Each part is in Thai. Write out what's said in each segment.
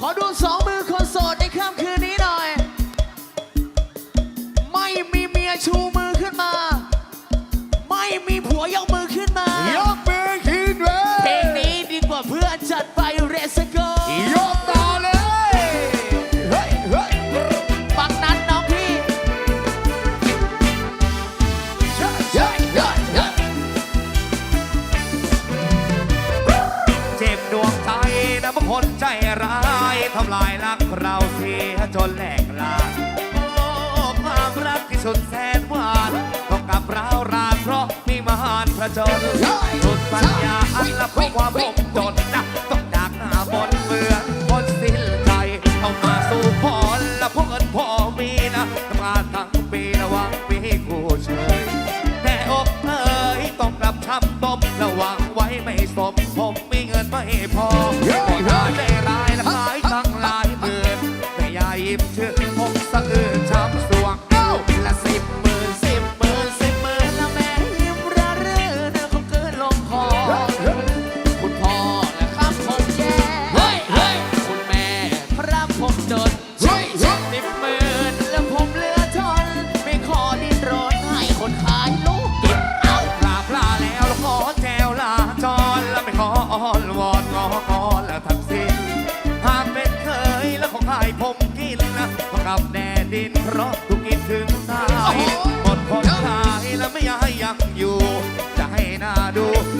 ขอดูสองมือคนโสดในค่ำคืนนี้หน่อย ไม่มีเมียชูมือ เราเสียจนแหลกลาโอ้ความรักที่สุดแสนหวานต้องกลับร้าวรานเพราะมีมหานพระจนสุดปัญญาอันละของความผมจนนะ ชื่อ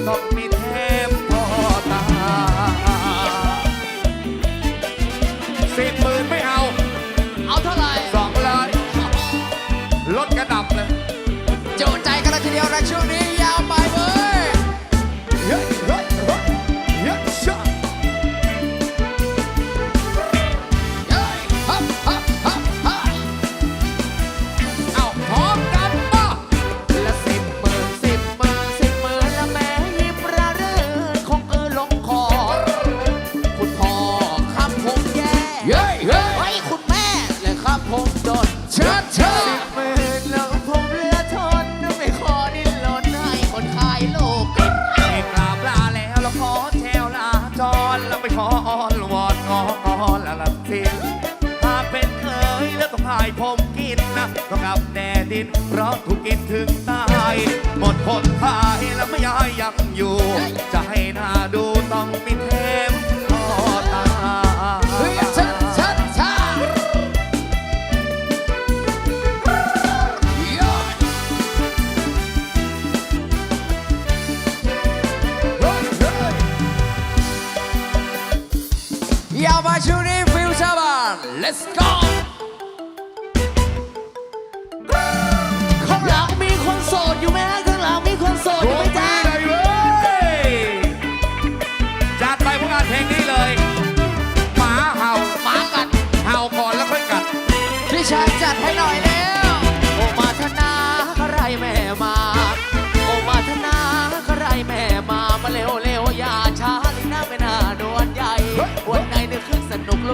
ดูต้องมีเทมพอตาสิบหมื่นไม่เอา เอาเท่าไหร่สองร้อยลดกระดับเลย โจใจกันเลยทีเดียวนะช่วงนี้ยาว แดดดินเพราะถูกกินถึงตาย หมดคนพายแล้วไม่ย้ายยังอยู่ จะให้หน้าดูต้องมีเทมพอตาเฮ้ยชัดชัดชัดยอดเฮ้ยเฮ้ยยาวมาช่วงนี้ฟิวชาบาน let's go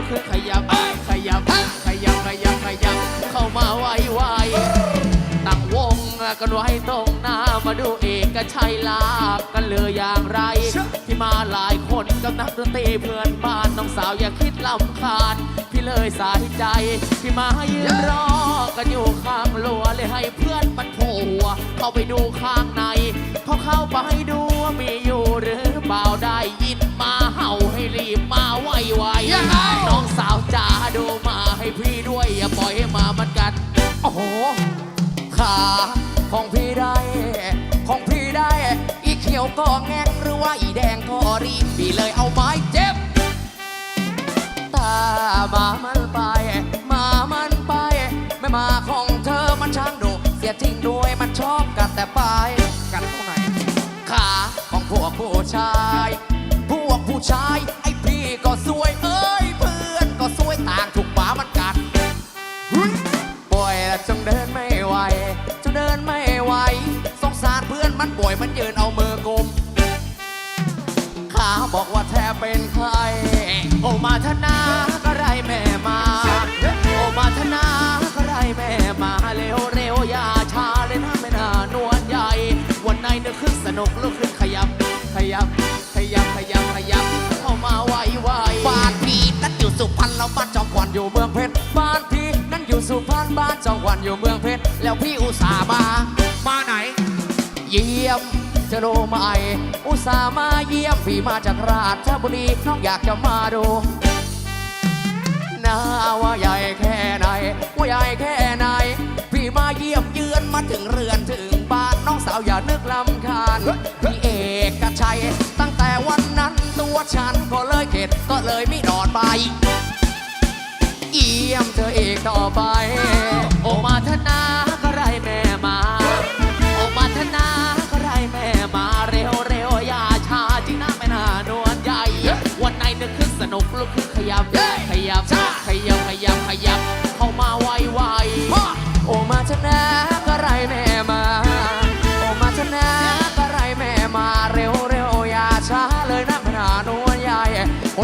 สนุกลุกขึ้นขยับ ขยับ ขยับ ขยับ ขยับ เข้ามาไวไวตั้งวงกันไว้ตรงหน้ามาดูเอกชัยลาบกันเลยอย่างไรพี่มาหลายคนกับนักดนตรีเพื่อนบ้านน้องสาวอย่าคิดลำคาญพี่เลยสายใจพี่มายืนรอกันอยู่ข้างรั้วเลยให้เพื่อนมันโผล่หัวเข้าไปดูข้างในพอเข้าไปดูว่ามีอยู่หรือเปล่าได้ ก็แงงหรือว่าอีแดงก็รีบพี่เลยเอาไม้เจ็บ ตามามันไป มามันไป ไม่มาของเธอมันช่างดุเสียจริงด้วยมันชอบกัดแต่ปลายกัดตรงไหนขาของพวกผู้ชาย พวกผู้ชาย ไอพี่ก็สวยเอ้ยเพื่อนก็สวยต่างถูกหมามันกัดป่วยแล้วจงเดินไม่ไหวจงเดินไม่ไหวสงสารเพื่อนมันป่วยมันยืนเอามือ บอกว่าแทบเป็นใคร โอมาธนาก็ไรแม่มา โอมาธนาก็ไรแม่มาเร็วเร็วอย่าช้าเลยนะไม่นานวลใหญ่ วันไหนนึกขึ้นสนุกลุกขึ้นขยับ ขยับ ขยับ ขยับ ขยับ เข้ามาไวไวบ้านพี่นัดอยู่สุพรแล้วบ้านจอมควันอยู่เมืองเพชร บ้านพี่นั้นอยู่สุพรรณบ้านจอมควันอยู่เมืองเพชร แล้วพี่อุตส่าห์มา มาไหน เยี่ยม จะรู้ไหมอุตส่าห์มาเยี่ยมพี่มาจากราชบุรีน้องอยากจะมาดูนาว่าใหญ่แค่ไหน ว่าใหญ่แค่ไหน พี่มาเยี่ยมเยือนมาถึงเรือนถึงบ้านน้องสาวอย่านึกลำคาญพี่เอกชัย ตั้งแต่วันนั้นตัวฉันก็เลยเข็ดก็เลยไม่ดอดไป เยี่ยมเธอเอกต่อไป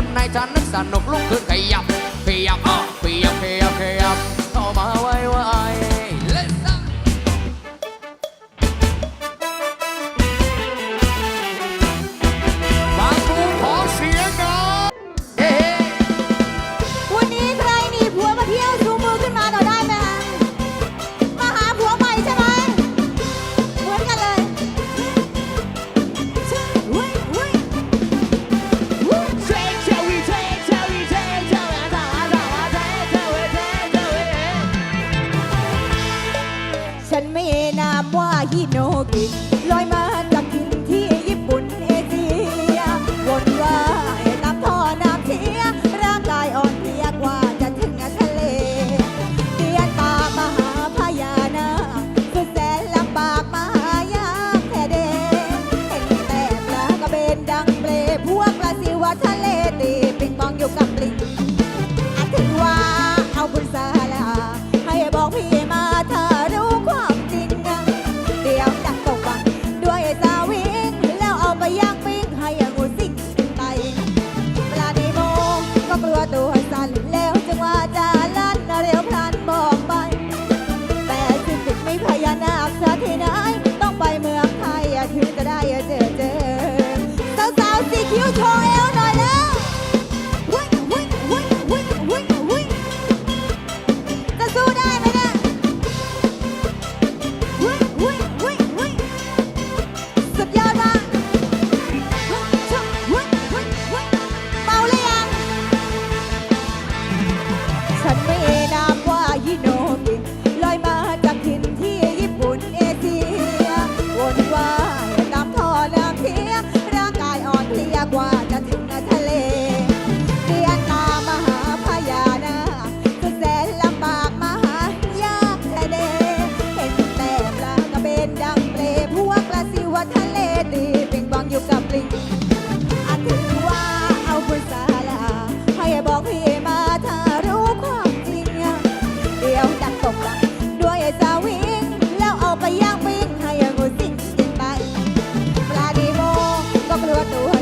คนในฉันนึกสนุกลุกขึ้นขยับขยับอ้อ นามว่าฮิโนกิลอยมา อย่าถึก็ได้เจอเจอสาวๆสีคิ้วโชว์เอวหน่อยแล้วจะสู้ได้ไหมเนี่ยสุดยอดมาก